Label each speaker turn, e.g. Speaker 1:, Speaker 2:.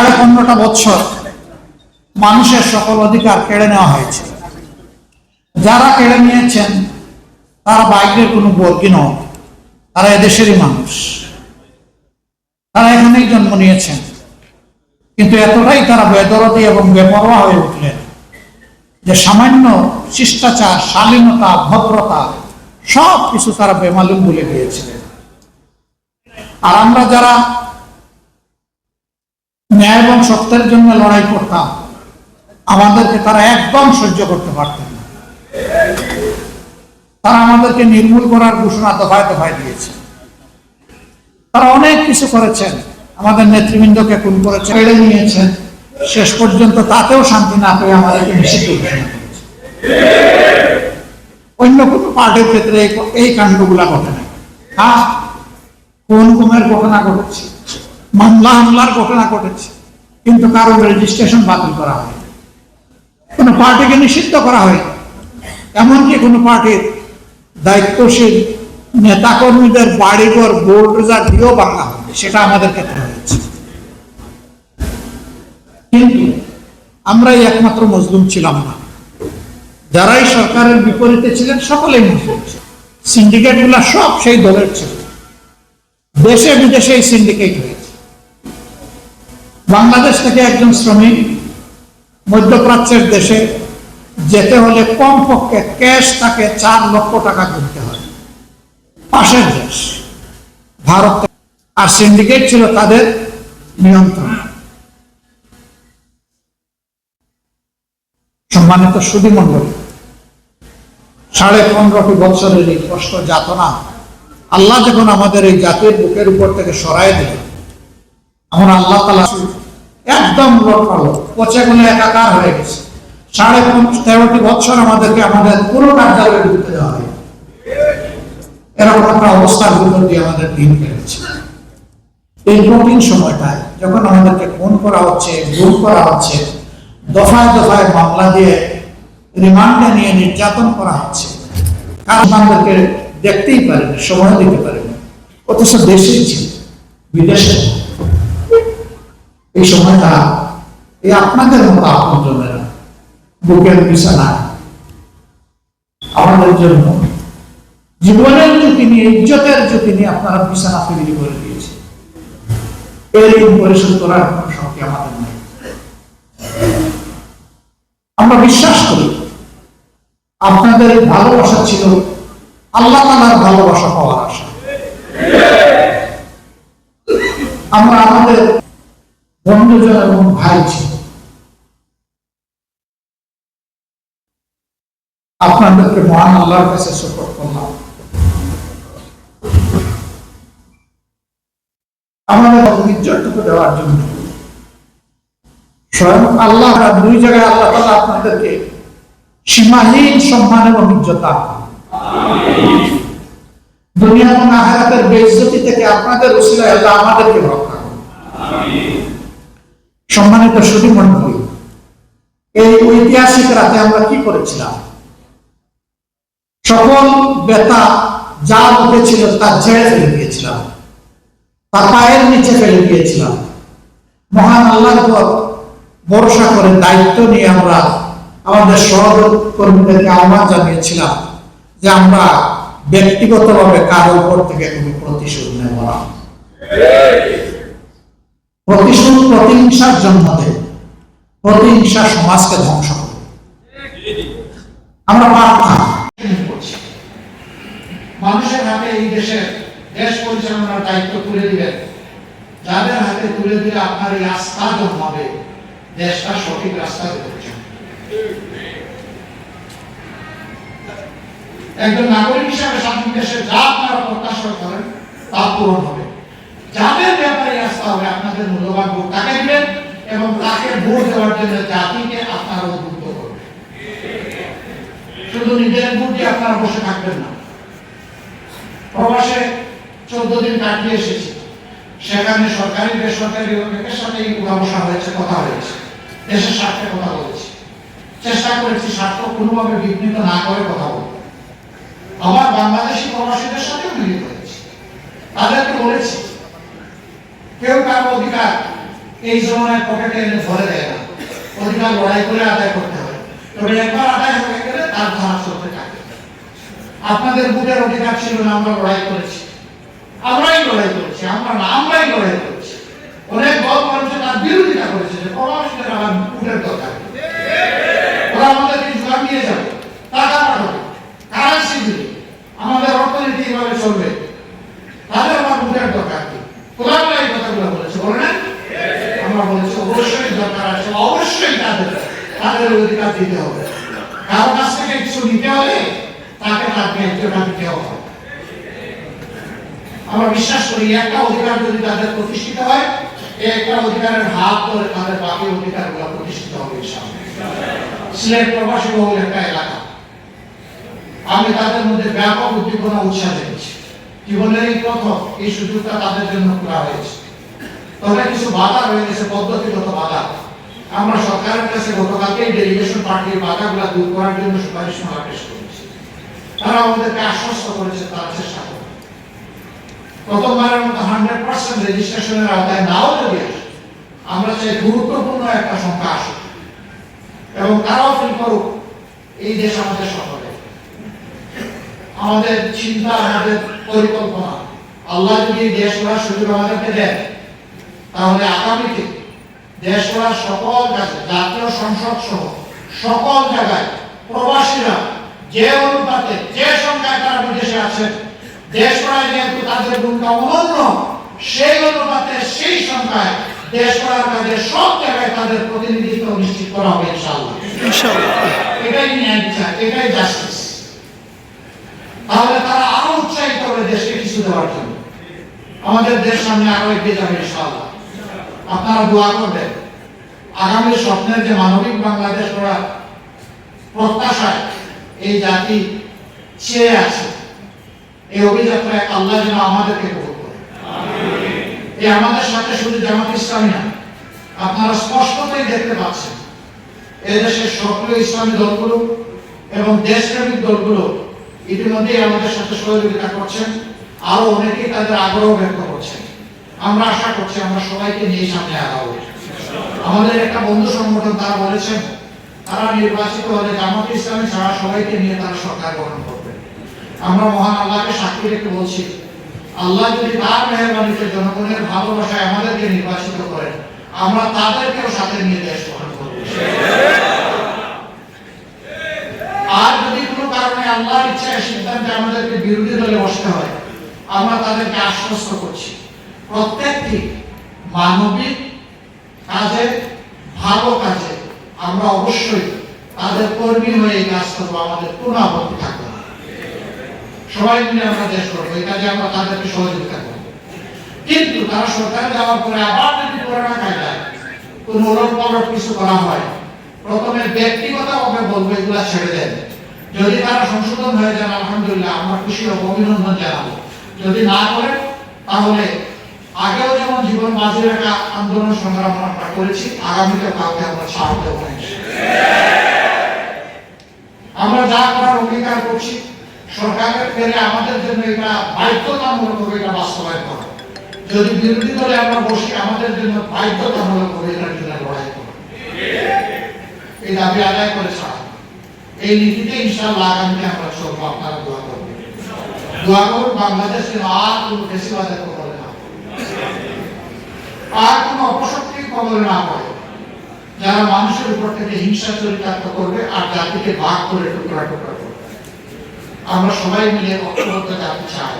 Speaker 1: সাড়ে পনেরোটা বছর মানুষের সকল অধিকার কেড়ে নেওয়া হয়েছে। যারা কেড়ে নিয়েছেন, তারা বাইরের কোনো বর্গী নয় তারা এদেশেরই মানুষ। তারা এখানেই জন্ম নিয়েছেন। কিন্তু এতটাই তারা বেদরদি এবং বেপরোয়া হয়ে উঠলেন যে সামান্য শিষ্টাচার, শালীনতা, ভদ্রতা সব কিছু তারা বেমালুম ভুলে গিয়েছিলেন আর আমরা যারা ন্যায় এবং সত্যের জন্য লড়াই করতাম। আমাদেরকে তারা একদম সহ্য করতে পারতেন না। তারা আমাদেরকে নির্মূল করার ঘোষণা দফায় দফায় দিয়েছে। তারা অনেক কিছু করেছেন। আমাদের নেতৃবৃন্দকে খুন করেছেন কেড়ে নিয়েছেন শেষ পর্যন্ত তাতেও শান্তি না পেয়ে আমাদেরকে নিষিদ্ধ ঘোষণা করেছে অন্য কোনো পার্টির ক্ষেত্রে এই- কাণ্ডগুলা ঘটে না। হ্যাঁ কোন গুমের ঘটনা ঘটেছে? মামলা হামলার ঘটনা ঘটেছে, কিন্তু কারও রেজিস্ট্রেশন বাতিল করা হয় কোন পার্টিকে নিষিদ্ধ করা হয় এমনকি কোন পার্টির দায়িত্বশীল নেতাকর্মীদের বাড়িঘর বোর্ড রেজার দিয়েও ভাঙা হবে সেটা আমাদের ক্ষেত্রে হয়েছে। কিন্তু আমরাই একমাত্র মজলুম ছিলাম না। যারাই সরকারের বিপরীতে ছিলেন, সকলেই মজলুম ছিল সিন্ডিকেটগুলা সব সেই দলের ছিল। দেশে বিদেশে এই সিন্ডিকেট হয়েছে। বাংলাদেশ থেকে একজন শ্রমিক মধ্যপ্রাচ্যের দেশে যেতে হলে কমপক্ষে ক্যাশ তাকে চার লক্ষ টাকা দিতে হয়। পাশের দেশ, ভারত আর সিন্ডিকেট ছিল তাদের নিয়ন্ত্রণ। সম্মানিত সুদী মন্ডল সাড়ে পনেরোটি বছরের এই কষ্ট যাতনা আল্লাহ যখন আমাদের এই জাতির বুকের উপর থেকে সরাই দিল আমরা আল্লাহ তালা একদম লোটপালো পচে গুলো একাকার হয়ে গেছে। সাড়ে তেরোটি বছর আমাদেরকে আমাদের পুরো কার্যালয়ে ঢুকতে দেওয়া হয়। এরকম একটা অবস্থার ভিতর দিয়ে আমাদের দিন কেটেছে। এই কঠিন সময়টায় যখন আমাদেরকে ফোন করা হচ্ছে গুম করা হচ্ছে, দফায় দফায় মামলা দিয়ে রিমান্ডে নিয়ে নির্যাতন করা হচ্ছে কারণ আমাদেরকে দেখতেই পারেনি, সময় দিতে পারেনি। অথচ দেশেই ছিল বিদেশে। এই সময়টা এই আপনাদের মতো আপনজনেরা বুকের বিছানায় আমাদের জন্য জীবনের ঝুঁকি নিয়ে, ইজ্জতের ঝুঁকি নিয়ে আপনারা বিছানা তৈরি করে দিয়েছে এই ঋণ পরিশোধ করার কোনো শক্তি আমাদের নেই। আমরা বিশ্বাস করি, আপনাদের ভালোবাসা ছিল আল্লাহ তালার ভালোবাসা পাওয়ার আশা। আমরা আমাদের বন্ধুজন এবং ভাই ছিল আপনাদেরকে মহান আল্লাহর কাছে শপথ করলাম। আমাদের ইজ্জতটুকু দেওয়ার জন্য। স্বয়ং আল্লাহ দুই জায়গায় আল্লাহ তালা আপনাদেরকে সীমাহীন সম্মান এবং ইজ্জত দান দুনিয়া এবং আহারাতের বেইজ্জতি থেকে আপনাদের উসিলায় আল্লাহ আমাদেরকে রক্ষা সম্মানিত সুদী মন্ডলী এই ঐতিহাসিক রাতে আমরা কি করেছিলাম? সকল বেতা যা উঠেছিল তা ঝেড়ে ফেলে দিয়েছিলাম। তার পায়ের নিচে ফেলে দিয়েছিলাম। মহান আল্লাহর উপর ভরসা করে দায়িত্ব নিয়ে আমরা আমাদের সহকর্মীদেরকে আহ্বান জানিয়েছিলাম যে আমরা ব্যক্তিগতভাবে কারও উপর থেকে কোনো প্রতিশোধ নেব না। প্রতিশোধ, প্রতিহিংসার জন্ম দেয় প্রতিহিংসা সমাজকে ধ্বংস করে আমরা প্রার্থনা মানুষের হাতে এই দেশের দেশ পরিচালনার দায়িত্ব তুলে দিবেন। যাদের হাতে তুলে দিলে আপনার এই আস্থা জন্মাবে দেশটা সঠিক রাস্তা দেবে একজন নাগরিক হিসাবে স্বাধীন দেশে যা আপনারা প্রত্যাশা করেন, তা পূরণ হবে। যাদের হবে আপনাদের মূল্যবান ভোট দিবেন? এবং তাকে ভোট দেওয়ার জন্য জাতিকে আপনারা উদ্বুদ্ধ করবেন? শুধু নিজের ভোট দিয়ে আপনারা বসে থাকবেন না। প্রবাসে চোদ্দ দিন কাটিয়ে এসেছি। সেখানে সরকারি, বেসরকারি অনেকের সাথে হয়েছে, কথা হয়েছে। দেশের স্বার্থে কথা বলেছি। চেষ্টা করেছি স্বার্থ কোনোভাবে বিঘ্নিত না করে কথা বলতে। আমার বাংলাদেশি প্রবাসীদের সাথেও মিলিত হয়েছি। তাদেরকে বলেছি অধিকার এই জমানায় পকেটে এনে ভরে দেয় না। অধিকার লড়াই করে আদায় করতে হয়। তবে একবার আদায় হয়ে গেলে তার ধারা চলতে থাকে। আপনাদের বুকের অধিকার ছিল না, আমরা লড়াই করেছি। আমরাই লড়াই করেছি, আমরা না, আমরাই লড়াই করেছি। অনেক দল করেছে তার বিরোধিতা করেছে যে প্রবাসীদের আমার বুকের দরকার। ওরা আমাদেরকে জোগান দিয়ে যাবে টাকা পাঠাবে কারেন্সি দিবে আমাদের অর্থনীতি কীভাবে চলবে তাহলে আমার বুকের দরকার কি খোলামেলা এই কথাগুলো বলেছে বলে না আমরা বলেছি অবশ্যই দরকার আছে অবশ্যই। তাদের তাদের অধিকার দিতে হবে। কারও কাছ থেকে কিছু নিতে হলে তাকে তার ন্যায্যটা দিতে হবে। আমরা বিশ্বাস করি একটা অধিকার যদি তাদের প্রতিষ্ঠিত হয় একটা অধিকারের হাত ধরে তাদের বাকি অধিকারগুলো প্রতিষ্ঠিত হবে সিলেট প্রবাসী বহুল একটা এলাকা। আমি তাদের মধ্যে ব্যাপক উদ্দীপনা উৎসাহ দেখেছি জীবনের এই প্রথম, এই সুযোগটা তাদের জন্য খোলা হয়েছে। তবে কিছু বাধা রয়ে গেছে, পদ্ধতিগত বাধা। আমরা সরকারের কাছে গতকালকে ডেলিগেশন পার্টির বাধাগুলো দূর করার জন্য সুপারিশমালা পেশ করেছি। তারা আমাদেরকে আশ্বস্ত করেছে, তারা চেষ্টা করবে প্রথমবারের মতো হান্ড্রেড পার্সেন্ট রেজিস্ট্রেশনের আওতায় নাও যদি আসে, আমরা চাই গুরুত্বপূর্ণ একটা সংখ্যা আসুক। এবং তারাও ফিল করুক, এই দেশ আমাদের সকলে আমাদের চিন্তা, আমাদের পরিকল্পনা, আল্লাহ যদি এই দেশ গড়ার সুযোগ আমাদেরকে দেন, তাহলে আগামীতে দেশ গড়ার সকল কাজে জাতীয় সংসদ সহ সকল জায়গায় প্রবাসীরা যে অনুপাতে যে সংখ্যায় তারা বিদেশে আছেন দেশ গড়ায় যেহেতু তাদের ভূমিকা অনন্য সেই অনুপাতে সেই সংখ্যায় দেশ গড়ার কাজে সব জায়গায় তাদের প্রতিনিধিত্ব নিশ্চিত করা হবে ইনশাআল্লাহ। এটাই ন্যায় বিচার এটাই জাস্টিস তাহলে তারা আরও উৎসাহিত হবে দেশকে কিছু দেওয়ার জন্য। আমাদের দেশ সামনে আরও এগিয়ে যাবে ইনশাআল্লাহ। আপনারা দোয়া করবেন। আগামী স্বপ্নের যে মানবিক বাংলাদেশ গড়ার প্রত্যাশায় এই জাতি চেয়ে আছে এই অভিযাত্রায় আল্লাহ যেন আমাদেরকে কবুল করে এই আমাদের সাথে শুধু জামাত ইসলামী না, আপনারা স্পষ্টতই দেখতে পাচ্ছেন, এদেশের সক্রিয় ইসলামী দলগুলো এবং দেশপ্রেমিক দলগুলো ইতিমধ্যেই আমাদের সাথে সহযোগিতা করছেন, আরও অনেকেই তাদের আগ্রহ ব্যক্ত করছেন। আমরা আশা করছি আমরা সবাইকে নিয়ে সামনে আগাবো আমাদের একটা বন্ধু সংগঠন তারা বলেছেন, তারা নির্বাচিত হলে জামাত ইসলামী ছাড়া সবাইকে নিয়ে তারা সরকার গঠন করবে। আমরা মহান আল্লাহকে সাক্ষী রেখে বলছি, আল্লাহ যদি তার মেহরবানিতে জনগণের ভালোবাসায় আমাদেরকে নির্বাচিত করেন, আমরা তাদেরকেও সাথে নিয়ে দেশ গঠন করব। আর যদি কোনো কারণে আল্লাহর ইচ্ছায় সিদ্ধান্তে আমাদেরকে বিরোধী দলে বসতে হয়, আমরা তাদেরকে আশ্বস্ত করছি। প্রত্যেকটি মানবিক কাজে ভালো কাজে আমরা অবশ্যই তাদের কর্মী হয়ে এই কাজ করব, আমাদের কোনো থাকবে সবাই মিলে আমরা দেশ করব, এই কাজে আমরা তাদেরকে সহযোগিতা করব। কিন্তু তারা সরকারে যাওয়ার পরে আবার যদি পুরানা কায়দায় কোনো ওলট পালট কিছু করা হয়। প্রথমে ব্যক্তিগতভাবে বলব, এগুলা ছেড়ে দেন। যদি তারা সংশোধন হয়ে যান, আলহামদুলিল্লাহ, আমরা খুশি হব অভিনন্দন জানাব। যদি না করেন, তাহলে আগেও যেমন জীবন বাজি রাখা আন্দোলন সংগ্রাম আমরা করেছি আগামীতে কাউকে আমরা ছাড় দেবো আমরা যা করার অঙ্গীকার করছি, সরকারের ফেরে আমাদের জন্য এটা বাধ্যতামূলক হবে এটা বাস্তবায়ন করা। যদি বিরোধী দলে আমরা বসি, আমাদের জন্য বাধ্যতামূলক হবে এটার জন্য লড়াই করা। এই দাবি আদায় করে ছাড়া। এই নীতিতে ইনশাআল্লাহ আগামীতে আমরা চলবো, আপনারা দোয়া করবেন। দোয়া করুন, বাংলাদেশ যেন আর কোনো কবলে না পড়ে। আর কোনো অপশক্তির কবলে না পড়ে। যারা মানুষের উপর থেকে হিংসা চরিতার্থ করবে আর জাতিকে ভাগ করে টুকরা টুকরা করবে। আমরা সবাই মিলে ঐক্যবদ্ধ জাতি চাই।